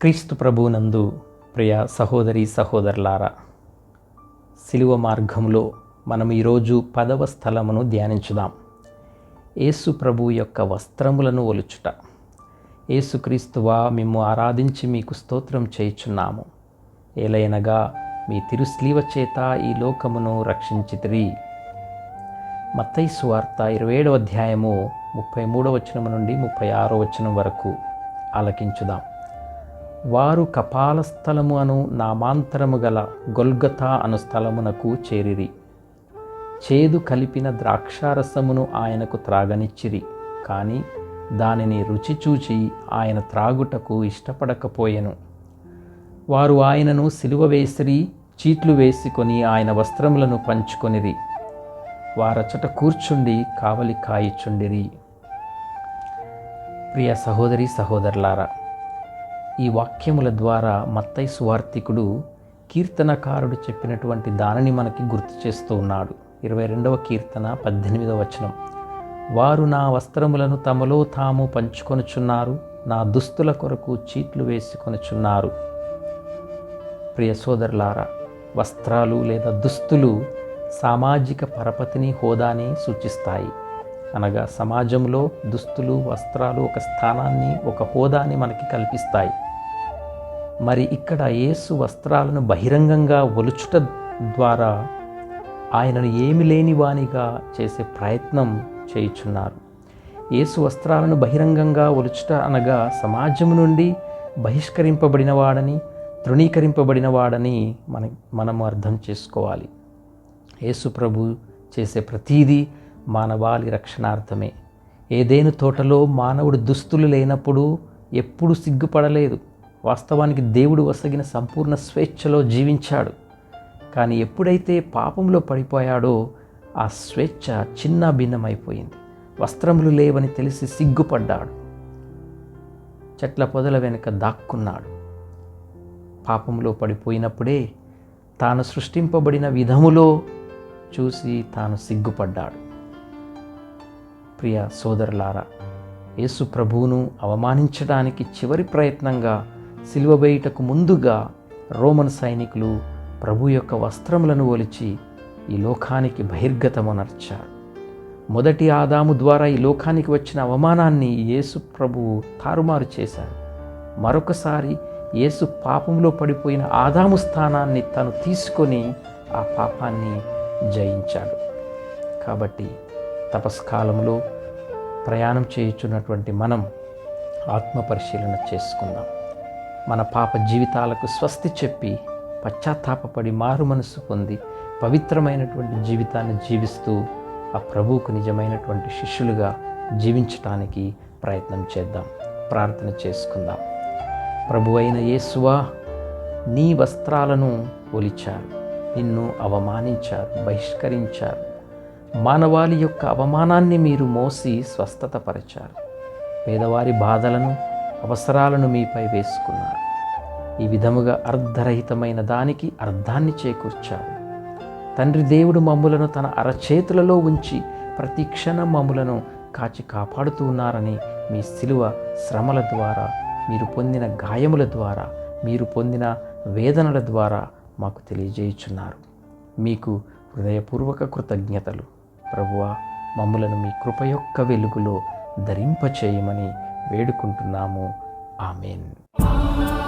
క్రీస్తు ప్రభువునందు ప్రియ సహోదరి సహోదరులారా శిలువ మార్గంలో మనం ఈరోజు పదవ స్థలమును ధ్యానించుదాం. యేసు ప్రభు యొక్క వస్త్రములను ఒలుచుట. యేసుక్రీస్తువా మేము ఆరాధించి మీకు స్తోత్రం చేయుచున్నాము. ఏలైనగా మీ తిరుస్లీవ చేత ఈ లోకమును రక్షించితిరి. మత్తైసు వార్త ఇరవై ఏడవ అధ్యాయము ముప్పై మూడవ వచనం నుండి ముప్పై ఆరో వచనం వరకు ఆలకించుదాం. వారు కపాల స్థలము అను నామాంతరము గల గొల్గతా అను స్థలమునకు చేరిరి. చేదు కలిపిన ద్రాక్షారసమును ఆయనకు త్రాగనిచ్చిరి. కానీ దానిని రుచి చూచి ఆయన త్రాగుటకు ఇష్టపడకపోయెను. వారు ఆయనను సిలువ వేసిరి చీట్లు వేసుకొని ఆయన వస్త్రములను పంచుకొనిరి. వారచట కూర్చుండి కావలి కాయిచుండిరి. ప్రియ సహోదరి సహోదరులారా ఈ వాక్యముల ద్వారా మత్తై సువార్తికుడు కీర్తనకారుడు చెప్పినటువంటి దానిని మనకి గుర్తు చేస్తూ ఉన్నాడు. ఇరవై రెండవ కీర్తన పద్దెనిమిదవ వచనం. వారు నా వస్త్రములను తమలో తాము పంచుకొనుచున్నారు నా దుస్తుల కొరకు చీట్లు వేసుకొనుచున్నారు ప్రియ సోదరులారా వస్త్రాలు లేదా దుస్తులు సామాజిక పరపతిని హోదాని సూచిస్తాయి. అనగా సమాజంలో దుస్తులు వస్త్రాలు ఒక స్థానాన్ని ఒక హోదాని మనకి కల్పిస్తాయి. మరి ఇక్కడ యేసు వస్త్రాలను బహిరంగంగా ఒలుచుట ద్వారా ఆయనను ఏమి లేని వానిగా చేసే ప్రయత్నం చేయుచున్నారు. యేసు వస్త్రాలను బహిరంగంగా ఒలుచుట అనగా సమాజం నుండి బహిష్కరింపబడిన వాడని తృణీకరింపబడిన వాడని మన మనము అర్థం చేసుకోవాలి. యేసు ప్రభు చేసే ప్రతీదీ మానవాళి రక్షణార్థమే. ఏదేను తోటలో మానవుడు దుస్తులు లేనప్పుడు ఎప్పుడు సిగ్గుపడలేదు. వాస్తవానికి దేవుడు వసగిన సంపూర్ణ స్వేచ్ఛలో జీవించాడు. కానీ ఎప్పుడైతే పాపంలో పడిపోయాడో ఆ స్వేచ్ఛ చిన్న భిన్నమైపోయింది. వస్త్రములు లేవని తెలిసి సిగ్గుపడ్డాడు. చెట్ల పొదల వెనుక దాక్కున్నాడు. పాపంలో పడిపోయినప్పుడే తాను సృష్టింపబడిన విధములో చూసి తాను సిగ్గుపడ్డాడు. ప్రియ సోదరులారా యేసు ప్రభువును అవమానించడానికి చివరి ప్రయత్నంగా సిలువ వేయుటకు ముందుగా రోమన్ సైనికులు ప్రభు యొక్క వస్త్రములను ఒలిచి ఈ లోకానికి బహిర్గతమునర్చారు. మొదటి ఆదాము ద్వారా ఈ లోకానికి వచ్చిన అవమానాన్ని యేసు ప్రభువు తారుమారు చేశారు. మరొకసారి యేసు పాపంలో పడిపోయిన ఆదాము స్థానాన్ని తను తీసుకొని ఆ పాపాన్ని జయించాడు. కాబట్టి తపస్కాలంలో ప్రయాణం చేయుచున్నటువంటి మనం ఆత్మ పరిశీలన చేసుకుందాం. మన పాప జీవితాలకు స్వస్తి చెప్పి పశ్చాత్తాపపడి మారు మనసు పొంది పవిత్రమైనటువంటి జీవితాన్ని జీవిస్తూ ఆ ప్రభువుకు నిజమైనటువంటి శిష్యులుగా జీవించటానికి ప్రయత్నం చేద్దాం. ప్రార్థన చేసుకుందాం. ప్రభు అయిన యేసువా నీ వస్త్రాలను ఒలిచారు. నిన్ను అవమానించారు బహిష్కరించారు. మానవాళి యొక్క అవమానాన్ని మీరు మోసి స్వస్థతపరిచారు. పేదవారి బాధలను అవసరాలను మీపై వేసుకున్నారు. ఈ విధముగా అర్ధరహితమైన దానికి అర్థాన్ని చేకూర్చారు తండ్రి దేవుడు మమ్ములను తన అరచేతులలో ఉంచి ప్రతి క్షణం మమ్ములను కాచి కాపాడుతూ ఉన్నారని మీ శిలువ శ్రమల ద్వారా మీరు పొందిన గాయముల ద్వారా మీరు పొందిన వేదనల ద్వారా మాకు తెలియజేయుచున్నారు. మీకు హృదయపూర్వక కృతజ్ఞతలు. ప్రభువ మమ్ములను మీ కృప యొక్క వెలుగులో ధరింపచేయమని వేడుకుంటున్నాము. ఆమెన్.